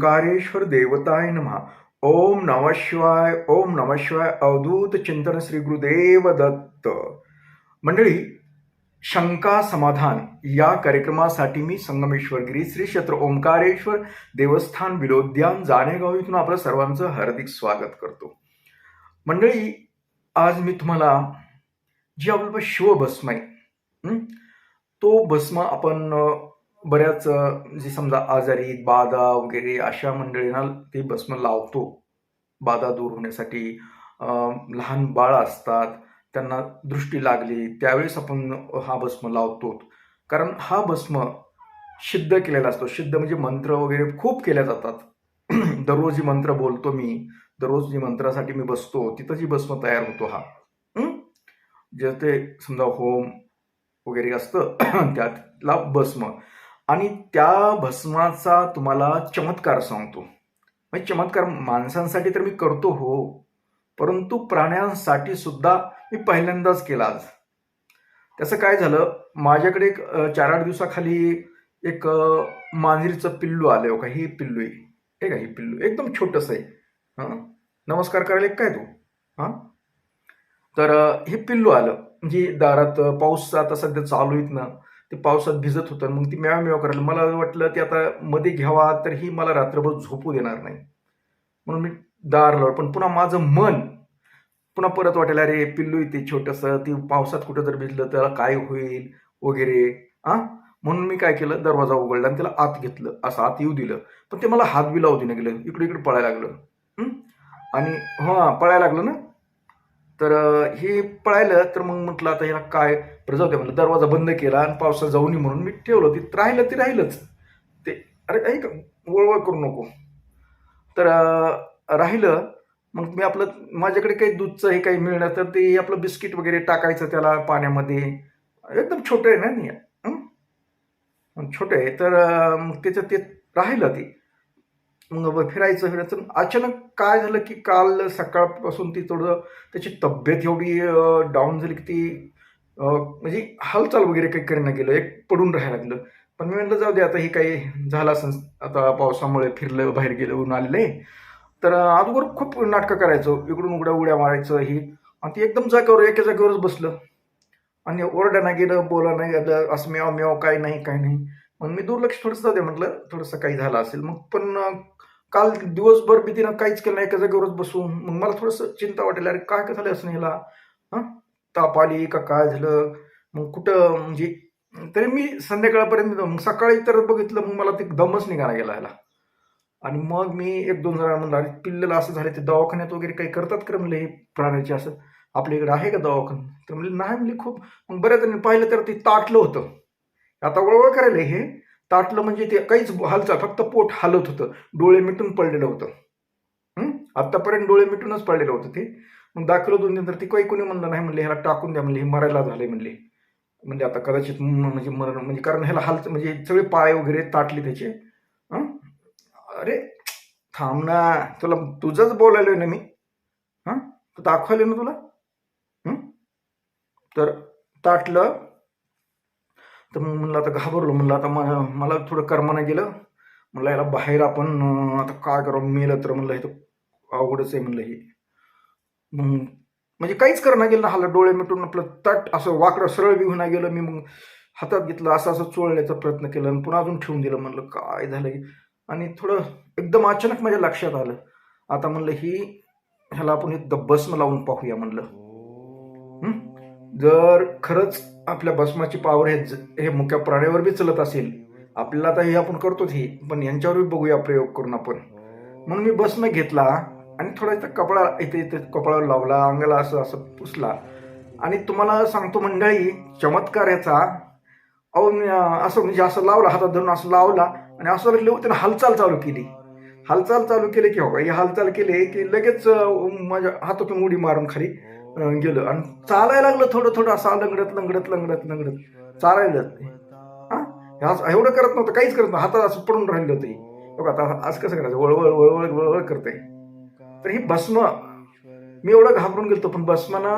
ओंकारेश्वर देवताय नमः। ओम नम शिवाय ओम नम शिवाय अवधूत चिंतन श्री गुरुदेव दत्त। मंडळी शंका समाधान या कार्यक्रमासाठी मी संगमेश्वरगिरी श्री क्षेत्र ओंकारेश्वर देवस्थान विलोद्यान जाणेगाव इथून आपलं सर्वांचं हार्दिक स्वागत करतो। मंडळी आज मी तुम्हाला जी आपलं शिवभस्म आहे तो भस्म आपण बऱ्याच जे म्हणजे समजा आजारी बाधा वगैरे अशा मंडळींना ते भस्म लावतो. बाधा दूर होण्यासाठी लहान बाळ असतात त्यांना दृष्टी लागली त्यावेळेस आपण हा भस्म लावतो. कारण हा भस्म सिद्ध केलेला असतो. सिद्ध म्हणजे मंत्र वगैरे खूप केल्या जातात. दररोज जी मंत्र बोलतो मी दररोज जी मंत्रासाठी मी बसतो तिथं जी भस्म तयार होतो हा. जे ते समजा होम वगैरे असतं त्यातला भस्म. आणि त्या भस्माचा तुम्हाला चमत्कार सांगतो. म्हणजे चमत्कार माणसांसाठी तर मी करतो हो परंतु प्राण्यांसाठी सुद्धा मी पहिल्यांदाच केला आज. त्याचं काय झालं माझ्याकडे एक चार आठ दिवसाखाली एक मांजरीचं पिल्लू आलं हो का? ही पिल्लू आहे. हे का ही पिल्लू? एकदम छोटंसं आहे. हां? नमस्कार करायला एक काय तू? हां? तर हे पिल्लू आलं. म्हणजे दारात पाऊस आता सध्या चालू आहेत ना ते पावसात भिजत होतं मग ती म्याव म्याव करायला. मला वाटलं ते आता मध्ये घ्यावा तर ही मला रात्रभर झोपू देणार नाही. म्हणून मी दार लावलं पण पुन्हा माझं मन पुन्हा परत वाटायला अरे पिल्लू ते छोटंसं ती पावसात कुठं जर भिजलं तर काय होईल? वगैरे. आ? म्हणून मी काय केलं दरवाजा उघडला आणि त्याला आत घेतलं. असं आत येऊ दिलं. पण ते मला हात बी लावू देणं गेलं. इकडे इकडे पळायला लागलं. आणि हां पळायला लागलं ना? तर हे पळायलं तर मग म्हटलं आता ह्याला काय? बरं जाऊ दे म्हटलं दरवाजा बंद केला आणि पावसात जाऊ नये म्हणून मी ठेवलं. ते राहिलं ते राहिलंच. ते अरे ऐक वळवळ करू नको. तर राहिलं. मग मी आपलं माझ्याकडे काही दूधचं हे काही मिळणार तर ते आपलं बिस्किट वगैरे टाकायचं त्याला पाण्यामध्ये. एकदम छोटं आहे ना छोटं आहे. तर मग त्याच्यात ते राहिलं ते. मग फिरायचं फिरायचं. अचानक काय झालं की काल सकाळपासून ती थोडं त्याची तब्येत एवढी डाऊन झाली की ती म्हणजे हालचाल वगैरे काही करणं गेलं एक पडून राहायला लागलं. पण मी म्हटलं जाऊ दे आता हे काही झालं असं आता पावसामुळे फिरलं बाहेर गेलं ऊन आलेलं आहे तर अगोदर खूप नाटकं करायचं इकडून उघड्या उड्या मारायचं ही. आणि ती एकदम जागेवर एका जागेवरच बसलं. आणि ओरडा नाही गेलं बोला नाही गेलं असं मेव मेव काय नाही काय नाही. मग मी दुर्लक्ष थोडंसं जाऊ दे म्हटलं थोडंसं काही झालं असेल. मग पण काल दिवसभर मी तिनं काहीच केलं नाही एका जागेवरच बसून. मग मला थोडंसं चिंता वाटेल अरे काय काय झालं असं हिला हां? ताप आली का काय झालं? मग कुठं? म्हणजे तरी मी संध्याकाळपर्यंत मग सकाळी तर बघितलं मग मला ते दमच निघाला गेला ह्याला. आणि मग मी एक दोन जण म्हणलं अरे पिल्लेलं असं झालं ते दवाखान्यात वगैरे काही करतात का? म्हणलं हे प्राण्याचे असं आपल्या इकडे आहे का दवाखान? तर म्हणजे नाही. म्हणजे खूप. मग बऱ्याच पाहिलं तर ते ताटलं होतं. आता वळवळ करायला हे ताटलं म्हणजे ते काहीच हालचाल फक्त पोट हालत होतं. डोळे मिटून पडलेलं होतं. आत्तापर्यंत डोळे मिटूनच पडलेलं होतं ते. मग दाखलं दोन दिन तर ती काही कोणी म्हणलं नाही म्हणले ह्याला टाकून द्या म्हणले हे मरायला झालंय म्हणले. म्हणजे आता कदाचित म्हणजे मरण म्हणजे कारण ह्याला हालच म्हणजे सगळे पाय वगैरे ताटले त्याचे. अरे थांब ना. तुला तुझंच बोलायलोय ना मी. हां? दाखवले ना तुला? तर ताटलं तर मग म्हणलं आता घाबरलो. म्हणलं आता मला मला थोडं कर्मानं गेलं. म्हणलं याला बाहेर आपण आता काय करावं मेलं तर? म्हणलं हे तर अवघडच आहे म्हणलं हे. मग म्हणजे काहीच करणं गेलं ना हाला डोळे मिटून आपलं तट असं वाकडं सरळ विघून गेलं. मी मग हातात घेतलं असं असं चोळण्याचा प्रयत्न केला आणि पुन्हा अजून ठेवून दिलं. म्हणलं काय झालं आणि थोडं एकदम अचानक माझ्या लक्षात आलं. आता म्हणलं ही ह्याला आपण एक भस्म लावून पाहूया म्हणलं. जर खरंच आपल्या भस्माची पावर हे ज- हे मुख्य प्राण्यावर बी चलत असेल आपल्याला आता हे आपण करतोच हे पण यांच्यावर बी बघूया प्रयोग करून आपण. म्हणून मी भस्म घेतला आणि थोडा इथं कपडा इथे इथे कपडा लावला अंगाला असं असं पुसला. आणि तुम्हाला सांगतो मंडळी चमत्कार याचा. अहो मी असं म्हणजे असं लावला हातात धरून असं लावला आणि असं लागलं त्यानं हालचाल चालू केली. हालचाल चालू केली की हो ही हालचाल केली की लगेच माझ्या हातातून उडी मारून खाली गेलं. आणि चालायला लागलं थोडं थोडं असं लंगडत लंगडत लंगडत लंगडत. चालायला हा? एवढं करत नव्हतं काहीच करत नव्हतं. हातात असं पडून राहिलं होतं बघा आता असं कसं करायचं? वळवळ वळवळ वळवळ करते. तर ही भस्म. मी एवढं घाबरून गेलतो पण भस्मानं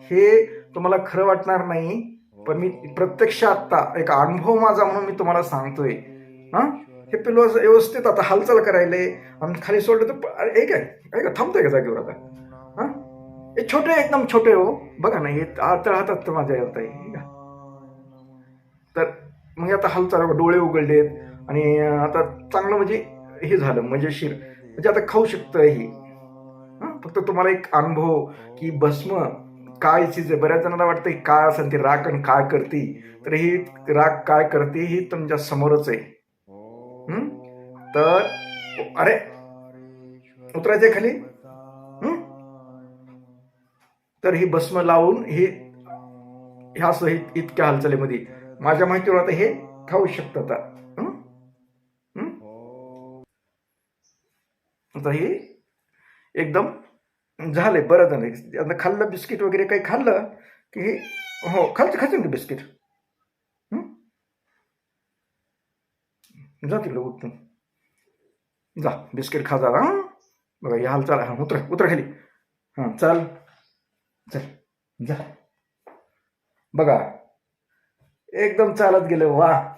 हे तुम्हाला खरं वाटणार नाही पण मी प्रत्यक्ष आत्ता एक अनुभव माझा म्हणून मी तुम्हाला सांगतोय. हा? हे पिल्लू असं व्यवस्थित आता हालचाल करायले. आणि खाली सोडलं तर एक आहे. ऐका काय थांबतोय का जागेवर आता? हे छोटे एकदम छोटे हो. बघा ना हे तळ तर माझ्या येत आहे हे का? तर मग आता हालचाल डोळे उघडलेत आणि आता चांगलं म्हणजे हे झालं मजेशीर. म्हणजे आता खाऊ शकतं हे. फक्त तुम्हाला एक अनुभव की भस्म काय चीज आहे. बऱ्याच जणांना वाटतं काय असेल ती राख आणि काय करते तर ही राख काय करते ही तुमच्या समोरच आहे. तर अरे उतरायचे खाली? तर ही भस्म लावून हे ह्या सहित इतक्या हालचालीमध्ये माझ्या माहितीवर आता हे खाऊ शकतात आता. हे? एकदम झालंय बरं झालं आता खाल्लं बिस्किट वगैरे काही खाल्लं की हे हो खालचं खायचं ना बिस्किट. जातील जा उठून. जा बिस्किट खा जा बघा हे हालचाल हा उतर उतर खाली. हां चाल. चल जा. बघा एकदम चालत गेलं वा.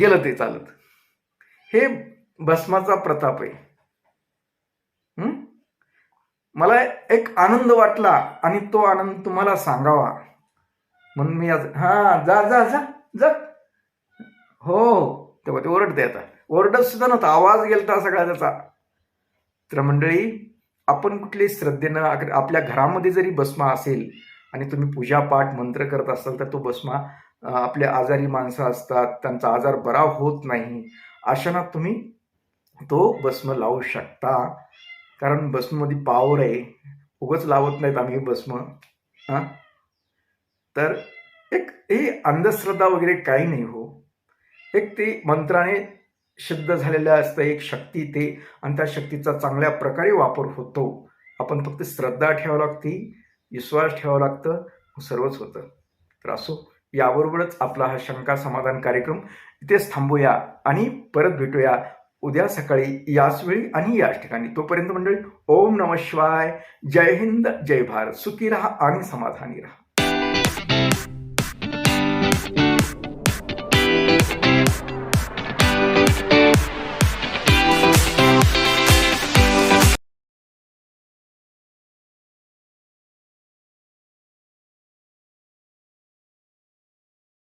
गेलं ते चालत. हे भस्माचा प्रताप आहे. मला एक आनंद वाटला आणि तो आनंद तुम्हाला सांगावा. म्हणून मी आज हा जा जा जा जा. हो, हो. तेव्हा ते ओरडते आता. ओरडत सुद्धा नव्हता. आवाज गेलता सगळा त्याचा. तर मंडळी आपण कुठली श्रद्धेनं अगर आपल्या घरामध्ये जरी भस्मा असेल आणि तुम्ही पूजापाठ मंत्र करत असाल तर तो भस्मा आपल्या आपले आजारी माणसं असतात त्यांचा आजार बरा होत नाही अशांना तुम्ही तो भस्म लावू शकता. कारण भस्ममध्ये पावर आहे. उगच लावत नाहीत आम्ही भस्म हां? तर एक ही अंधश्रद्धा वगैरे काही नाही हो. एक ते मंत्राने सिद्ध झालेलं असतं एक शक्ती ते. आणि त्या शक्तीचा चांगल्या प्रकारे वापर होतो. आपण फक्त श्रद्धा ठेवावं लागते विश्वास ठेवावा लागतं सर्वच होतं. तर असो याबरोबरच आपला हा शंका समाधान कार्यक्रम इथेच थांबूया आणि परत भेटूया उद्या सकाळी याच वेळी आणि याच ठिकाणी. तोपर्यंत मंडळी ओम नम शिवाय. जय हिंद जय भारत. सुखी राहा आणि समाधानी राहा.